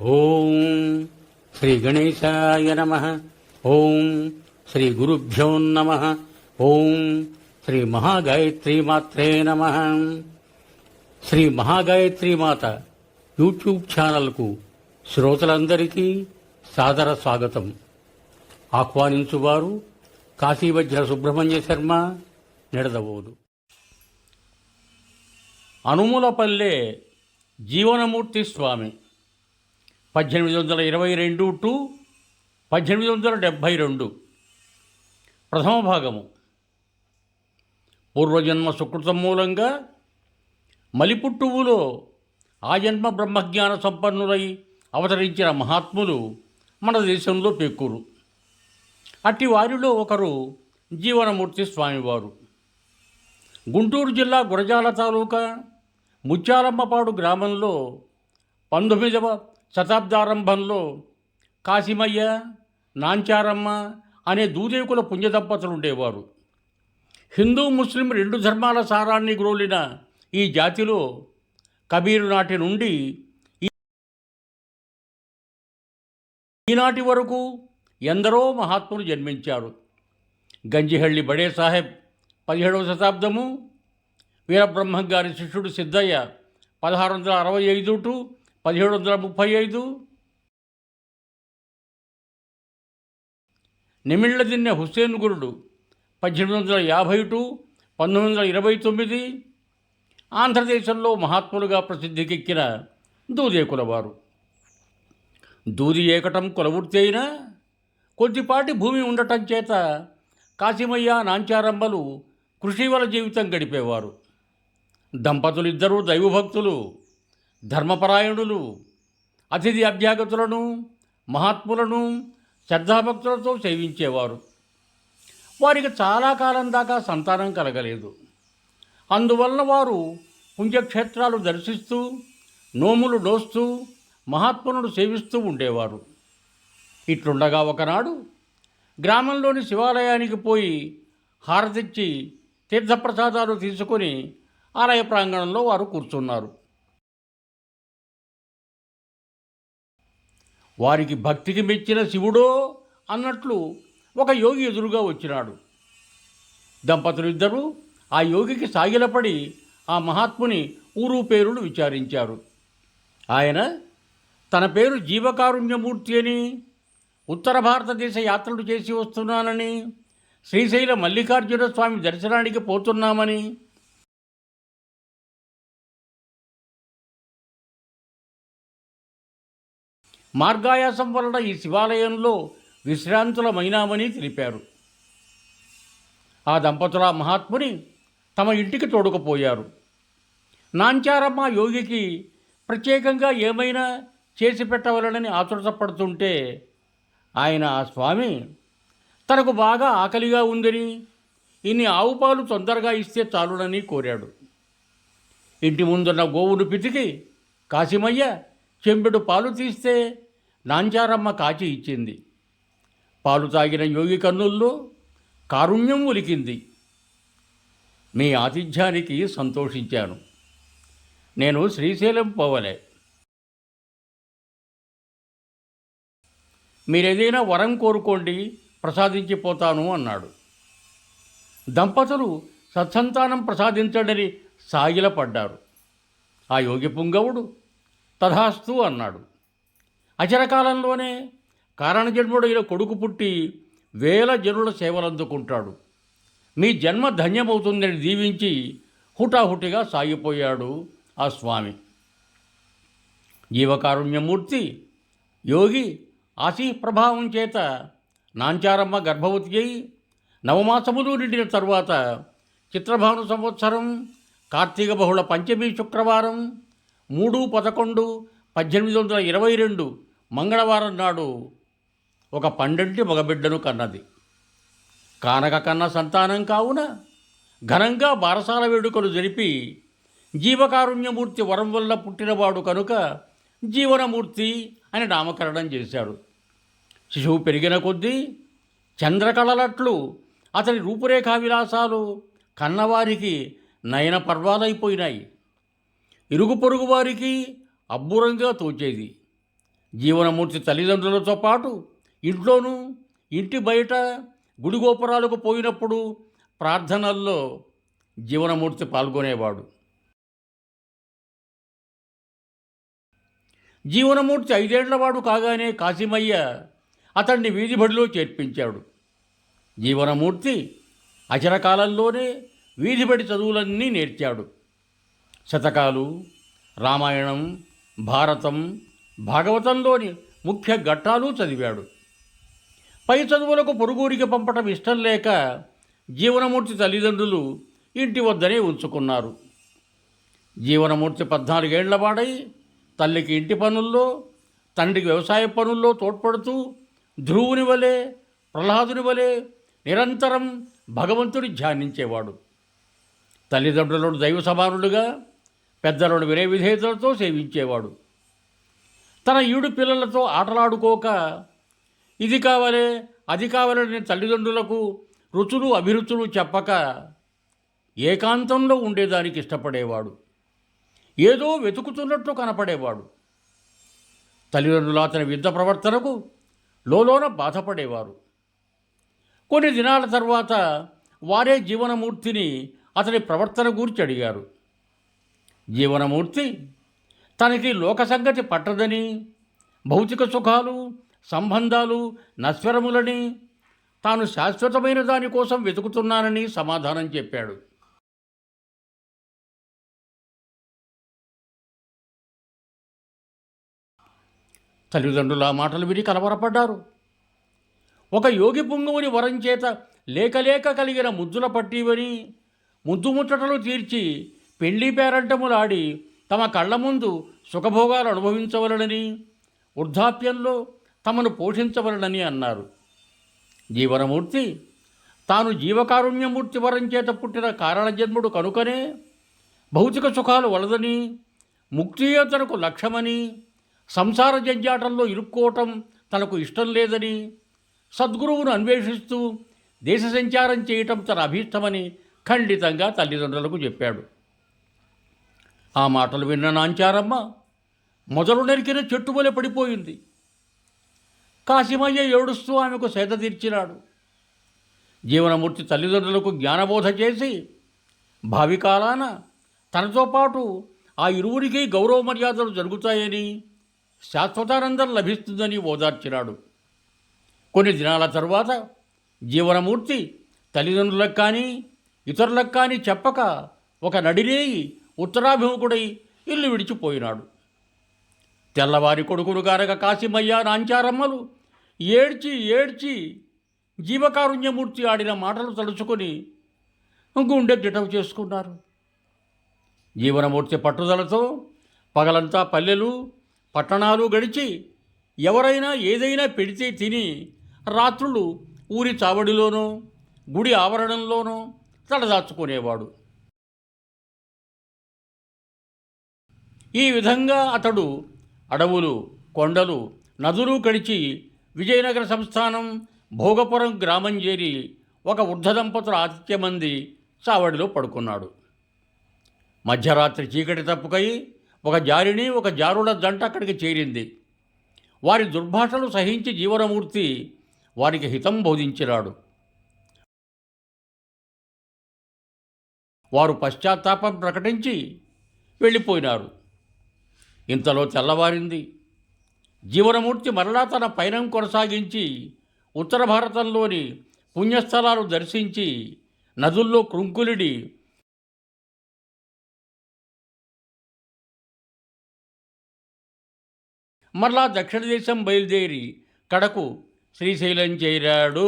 ఓం శ్రీ గణేశాయ నమ. ఓం శ్రీ గురుభ్యో నమ. ఓం శ్రీ మహాగాయత్రి మాత్రే నమ. శ్రీ మహాగాయత్రి మాత యూట్యూబ్ ఛానల్కు శ్రోతలందరికీ సాదర స్వాగతం. ఆహ్వానించువారు కాశీవజ్ర సుబ్రహ్మణ్య శర్మ నిడదవోదు. అనుములపల్లె జీవనమూర్తి స్వామి. పద్దెనిమిది వందల ఇరవై రెండు టు పద్దెనిమిది వందల డెబ్భై రెండు. ప్రథమ భాగము. పూర్వజన్మ సుకృతం మూలంగా మలిపుట్టువులో ఆ జన్మ బ్రహ్మజ్ఞాన సంపన్నులై అవతరించిన మహాత్ములు మన దేశంలో పెక్కురు అట్టి వారిలో ఒకరు జీవనమూర్తి స్వామివారు. గుంటూరు జిల్లా గురజాల తాలూకా ముత్యాలమ్మపాడు గ్రామంలో పంతొమ్మిదవ శతాబ్దారంభంలో కాశీమయ్య నాంచారమ్మ అనే దూదేకుల పుణ్యదంపతులు ఉండేవారు హిందూ ముస్లిం రెండు ధర్మాల సారాన్ని గ్రోలిన ఈ జాతిలో కబీరు నాటి నుండి ఈనాటి వరకు ఎందరో మహాత్ములు జన్మించారు. గంజిహళ్ళి బడే సాహెబ్ పదిహేడవ శతాబ్దము వీరబ్రహ్మం గారి శిష్యుడు సిద్ధయ్య పదహారు వందల అరవై ఐదు టు పదిహేడు వందల ముప్పై ఐదు. నిమిళ్ళదిన్నె హుస్సేన్ గురుడు పద్దెనిమిది వందల యాభై టు పంతొమ్మిది వందల ఇరవై తొమ్మిది. ఆంధ్రదేశంలో మహాత్ములుగా ప్రసిద్ధికెక్కిన దూదేకుల వారు దూది ఏకటం కులవృత్తి అయినా కొద్దిపాటి భూమి ఉండటం చేత కాశీమయ్య నాంచారమ్మలు కృషివల జీవితం గడిపేవారు. దంపతులిద్దరూ దైవభక్తులు. ధర్మపరాయణులు అతిథి అభ్యాగతులను మహాత్ములను శ్రద్ధాభక్తులతో సేవించేవారు. వారికి చాలా కాలం దాకా సంతానం కలగలేదు. అందువలన వారు పుణ్యక్షేత్రాలు దర్శిస్తూ నోములు నోస్తూ మహాత్ములను సేవిస్తూ ఉండేవారు. ఇట్లుండగా ఒకనాడు గ్రామంలోని శివాలయానికి పోయి హారతిచ్చి తీర్థప్రసాదాలు తీసుకొని ఆలయ ప్రాంగణంలో వారు కూర్చున్నారు. వారికి భక్తికి మెచ్చిన శివుడో అన్నట్లు ఒక యోగి ఎదురుగా వచ్చినాడు. దంపతులు ఇద్దరూ ఆ యోగికి సాగిలపడి ఆ మహాత్ముని ఊరు పేరును విచారించారు. ఆయన తన పేరు జీవకారుణ్యమూర్తి అని ఉత్తర భారతదేశ యాత్రలు చేసి వస్తున్నానని శ్రీశైల మల్లికార్జున స్వామి దర్శనానికి పోతున్నామని మార్గాయాసం వలన ఈ శివాలయంలో విశ్రాంతులమైనామని తెలిపారు. ఆ దంపతుల మహాత్ముని తమ ఇంటికి తోడుకుపోయారు. నాంచారమ్మ యోగికి ప్రత్యేకంగా ఏమైనా చేసి పెట్టవలనని ఆతురతపడుతుంటే ఆయన ఆ స్వామి తనకు బాగా ఆకలిగా ఉందని ఇన్ని ఆవు పాలు తొందరగా ఇస్తే చాలునని కోరాడు. ఇంటి ముందున్న గోవును పితికి కాశీమయ్య చెంబెడు పాలు తీస్తే నాంజారమ్మ కాచి ఇచ్చింది. పాలు తాగిన యోగి కన్నుల్లో కారుణ్యం ఉలికింది. మీ ఆతిథ్యానికి సంతోషించాను. నేను శ్రీశైలం పోవలే. మీరేదైనా వరం కోరుకోండి ప్రసాదించిపోతాను అన్నాడు. దంపతులు సత్సంతానం ప్రసాదించడని సాగిలపడ్డారు. ఆ యోగి పుంగవుడు తథాస్తు అన్నాడు. అచరకాలంలోనే కారణజన్ముడైన కొడుకు పుట్టి వేల జనుల సేవలందుకుంటాడు. మీ జన్మ ధన్యమవుతుందని దీవించి హుటాహుటిగా సాగిపోయాడు ఆ స్వామి. జీవకారుణ్యమూర్తి యోగి ఆశీ ప్రభావం చేత నాంచారమ్మ గర్భవతి అయి నవమాసములు నిండిన తరువాత చిత్రభాను సంవత్సరం కార్తీక బహుళ పంచమి శుక్రవారం మూడు పదకొండు పద్దెనిమిది వందల ఇరవై రెండు మంగళవారం నాడు ఒక పండంటి మగబిడ్డను కన్నది. కానక కన్న సంతానం కావున ఘనంగా బారసాల వేడుకలు జరిపి జీవకారుణ్యమూర్తి వరం వల్ల పుట్టినవాడు కనుక జీవనమూర్తి అని నామకరణం చేశాడు. శిశువు పెరిగిన కొద్దీ చంద్రకళలట్లు అతని రూపురేఖా విలాసాలు కన్నవారికి నయన పర్వాలైపోయినాయి. ఇరుగు పొరుగు వారికి అబ్బురంగా తోచేది. జీవనమూర్తి తల్లిదండ్రులతో పాటు ఇంట్లోనూ ఇంటి బయట గుడి గోపురాలకు పోయినప్పుడు ప్రార్థనల్లో జీవనమూర్తి పాల్గొనేవాడు. జీవనమూర్తి ఐదేళ్ళవాడు కాగానే కాశీమయ్య అతన్ని వీధి బడిలో చేర్పించాడు. జీవనమూర్తి అచరకాలంలోనే వీధిబడి చదువులన్నీ నేర్చాడు. శతకాలు రామాయణం భారతం భాగవతంలోని ముఖ్య ఘట్టాలు చదివాడు. పై చదువులకు పొరుగురికి పంపటం ఇష్టం లేక జీవనమూర్తి తల్లిదండ్రులు ఇంటి వద్దనే ఉంచుకున్నారు. జీవనమూర్తి పద్నాలుగేళ్ళవాడై తల్లికి ఇంటి పనుల్లో తండ్రికి వ్యవసాయ పనుల్లో తోడ్పడుతూ ధ్రువుని వలె ప్రహ్లాదుని వలె నిరంతరం భగవంతుడి ధ్యానించేవాడు. తల్లిదండ్రులను దైవ సమానులుగా పెద్దలను వినయ విధేయతలతో సేవించేవాడు. తన ఈడు పిల్లలతో ఆటలాడుకోక ఇది కావాలే అది కావాలని తల్లిదండ్రులకు రుచులు అభిరుచులు చెప్పక ఏకాంతంలో ఉండేదానికి ఇష్టపడేవాడు. ఏదో వెతుకుతున్నట్టు కనపడేవాడు. తల్లిదండ్రులు అతని విద్య ప్రవర్తనకు లోలోన బాధపడేవారు. కొన్ని దినాల తర్వాత వారే జీవనమూర్తిని అతని ప్రవర్తన గూర్చి అడిగారు. జీవనమూర్తి తనకి లోక సంగతి పట్టదని భౌతిక సుఖాలు సంబంధాలు నశ్వరములని తాను శాశ్వతమైన దానికోసం వెతుకుతున్నానని సమాధానం చెప్పాడు. తల్లిదండ్రులు ఆ మాటలు విని కలవరపడ్డారు. ఒక యోగి పుంగువుని వరం చేత లేకలేక కలిగిన ముద్దుల పట్టివని ముద్దు ముచ్చటలు తీర్చి పెళ్ళి పేరంటములాడి తమ కళ్ళ ముందు సుఖభోగాలు అనుభవించవలనని వృద్ధాప్యంలో తమను పోషించవలనని అన్నారు. జీవనమూర్తి తాను జీవకారుణ్యమూర్తి వరం చేత పుట్టిన కారణజన్ముడు కనుకనే భౌతిక సుఖాలు వలదని ముక్తియోతనకు లక్ష్యమని సంసార జంజాటంలో ఇరుక్కోవటం తనకు ఇష్టం లేదని సద్గురువును అన్వేషిస్తూ దేశ సంచారం చేయటం తన అభీష్టమని ఖండితంగా తల్లిదండ్రులకు చెప్పాడు. ఆ మాటలు విన్న నాంచారమ్మ మొదలు నరికిన చెట్టు వలె పడిపోయింది. కాశీమయ్య ఏడుస్తూ ఆమెకు సేద తీర్చినాడు. జీవనమూర్తి తల్లిదండ్రులకు జ్ఞానబోధ చేసి భావి కాలాన తనతో పాటు ఆ ఇరువురికి గౌరవ మర్యాదలు జరుగుతాయని శాశ్వతానందం లభిస్తుందని ఓదార్చినాడు. కొన్ని దినాల తరువాత జీవనమూర్తి తల్లిదండ్రులకు కానీ ఇతరులకు కానీ చెప్పక ఒక నడిరేయి ఉత్తరాభిముఖుడై ఇల్లు విడిచిపోయినాడు. తెల్లవారి కొడుకులు గారగ కాశీమయ్య నాంచారమ్మలు ఏడ్చి ఏడ్చి జీవకారుణ్యమూర్తి ఆడిన మాటలు తలుచుకొని గుండె దిటవు చేసుకున్నారు. జీవనమూర్తి పట్టుదలతో పగలంతా పల్లెలు పట్టణాలు గడిచి ఎవరైనా ఏదైనా పెడితే తిని రాత్రులు ఊరి చావడిలోనో గుడి ఆవరణంలోనో తలదాచుకునేవాడు. ఈ విధంగా అతడు అడవులు కొండలు నదులు కడిచి విజయనగర సంస్థానం భోగపురం గ్రామం చేరి ఒక వృద్ధ దంపతుల ఆతిథ్యమంది చావడిలో పడుకున్నాడు. మధ్యరాత్రి చీకటి తప్పుకై ఒక జారిని ఒక జారుల జంట అక్కడికి చేరింది. వారి దుర్భాషలు సహించి జీవనమూర్తి వారికి హితం బోధించినాడు వారు పశ్చాత్తాపం ప్రకటించి వెళ్ళిపోయినారు. ఇంతలో తెల్లవారింది జీవనమూర్తి మరలా తన పయనం కొనసాగించి ఉత్తర భారతంలోని పుణ్యస్థలాలు దర్శించి నదుల్లో కృంకులిడి మరలా దక్షిణ దేశం బయలుదేరి కడకు శ్రీశైలం చేరాడు.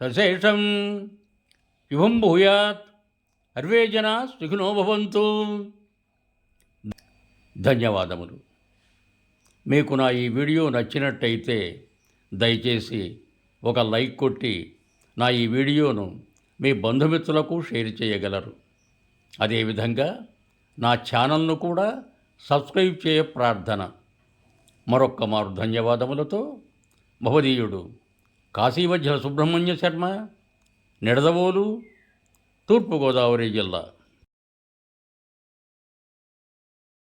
సశేషం. శుభం భూయాత్. అర్వే జన సుఖినో భవంతు. ధన్యవాదములు. మీకు నా ఈ వీడియో నచ్చినట్టయితే దయచేసి ఒక లైక్ కొట్టి నా ఈ వీడియోను మీ బంధుమిత్రులకు షేర్ చేయగలరు. అదేవిధంగా నా ఛానల్ను కూడా సబ్స్క్రైబ్ చేయ ప్రార్థన. మరొక్క మారు ధన్యవాదములతో భవదీయుడు కాశీవజ్ర సుబ్రహ్మణ్య శర్మ నిడదవోలు తూర్పుగోదావరి జిల్లా